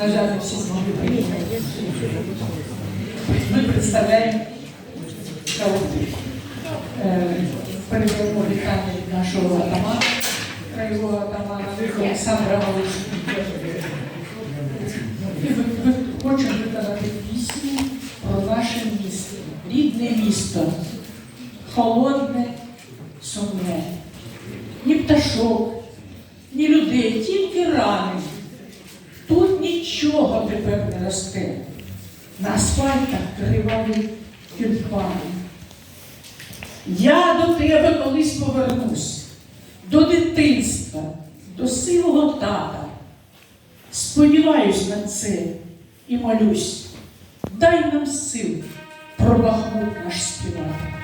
На жаль, не всі змогли приїхати. Ми представляємо Каунти. Передаємо вітання від нашого атамана, краєвого атамана Олександра Галушки. Хочемо виконати пісню про наше місто, рідне місто, холодне, сумне. Ні пташок, ні людей, тільки рани. Нічого тепер не росте. На асфальтах криваві тюльпани. Я до тебе колись повернусь, до дитинства, до сивого тата. Сподіваюсь на це і молюсь. Дай нам сил про Бахмут наш співати.